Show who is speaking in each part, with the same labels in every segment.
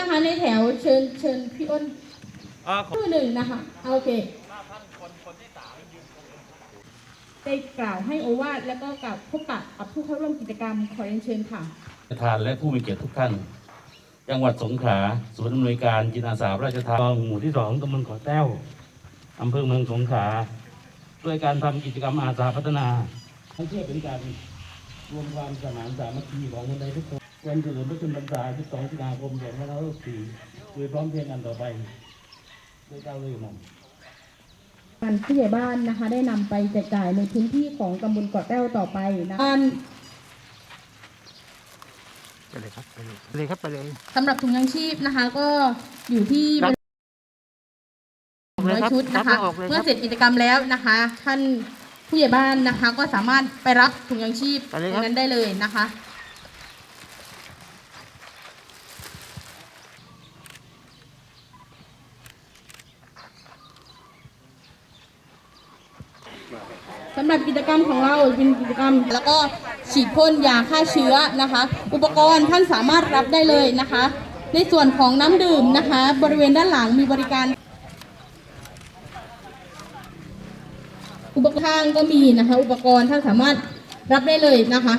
Speaker 1: นะคะในแถวเชิญเชิญพี่อ้น
Speaker 2: อ่าขอ
Speaker 1: ชื่อหนึ่งนะคะเอาโอเคได้กล่าวให้โอวาทแล้วก็กับพบปะกับผู้เข้าร่วมกิจกรรมขอเรียนเชิญค่ะ
Speaker 3: ประธานและผู้มีเกียรติทุกท่าน จังหวัดสงขลาศูนย์อำนวยการจิตอาสาพระราชทานหมู่ที่สองตำบลเขอแต้วอำเภอเมืองสงขลาด้วยการทำกิจกรรมอาสาพัฒนาให้เพื่อเป็นการรวมความสมานสามัคคีของคนไทยทุกคน วันเฉลิมพระชนมพรรษา 12สิงหาคม2564โดยพร้อมเพรียงกันต่อไปด้วยเก้าวเลยมัน
Speaker 1: การผู้ใหญ่บ้านนะคะได้นำไปแจกจ่ายในพื้นที่ของตำบลเกาะแต้วต่อไปนะการ
Speaker 2: ไปเลยครับไปเลยไปเลยครับไปเลย
Speaker 1: สำหรับถุงยังชีพนะคะก็อยู่ที่
Speaker 2: ครับ
Speaker 1: ร้อยชุดนะคะ
Speaker 2: รับออกเลยครับ
Speaker 1: เมื่อเสร็จกิจกรรมแล้วนะคะ ท่านผู้ใหญ่บ้านนะคะก็สามารถไปรับถุงยังชีพ
Speaker 2: ไปเลย
Speaker 1: ต
Speaker 2: ค
Speaker 1: ร
Speaker 2: รับ
Speaker 1: งนั้นได้เลยนะคะ สำหรับกิจกรรมของเราเป็นกิจกรรม แล้วก็ฉีดพ่นยาฆ่าเชื้อนะคะ อุปกรณ์ท่านสามารถรับได้เลยนะคะ ในส่วนของน้ำดื่มนะคะ บริเวณด้านหลังมีบริการ อุปกรณ์ข้างก็มีนะคะ อุปกรณ์ท่านสามารถรับได้เลยนะคะ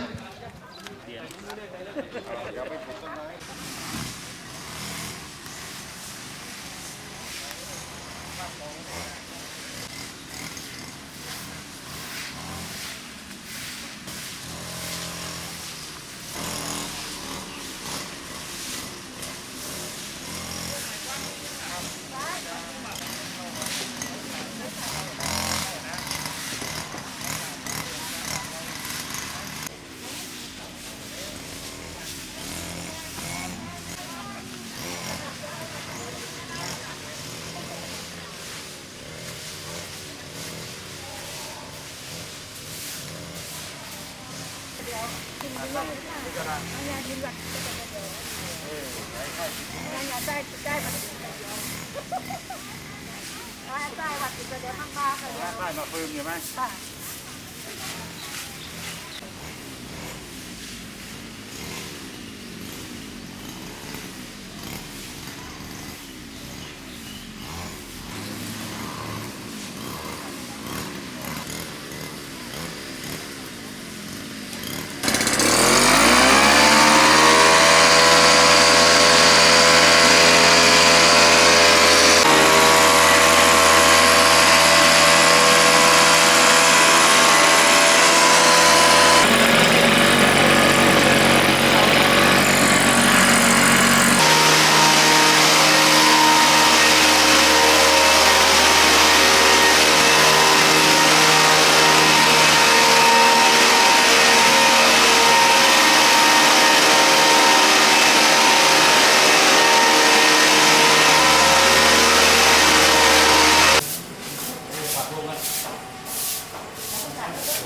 Speaker 2: ได้มาฟืมอยู่ไหม
Speaker 4: เหนื่อยมือเหม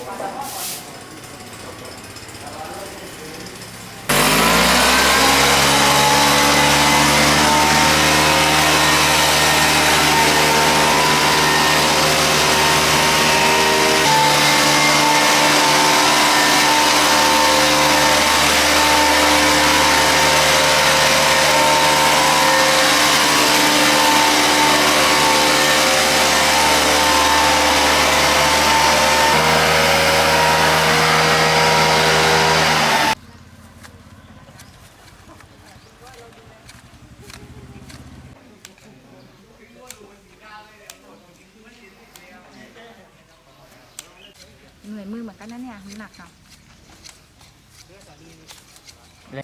Speaker 4: 감사합니다. กันนะเนี่ยหนักอะ
Speaker 2: เ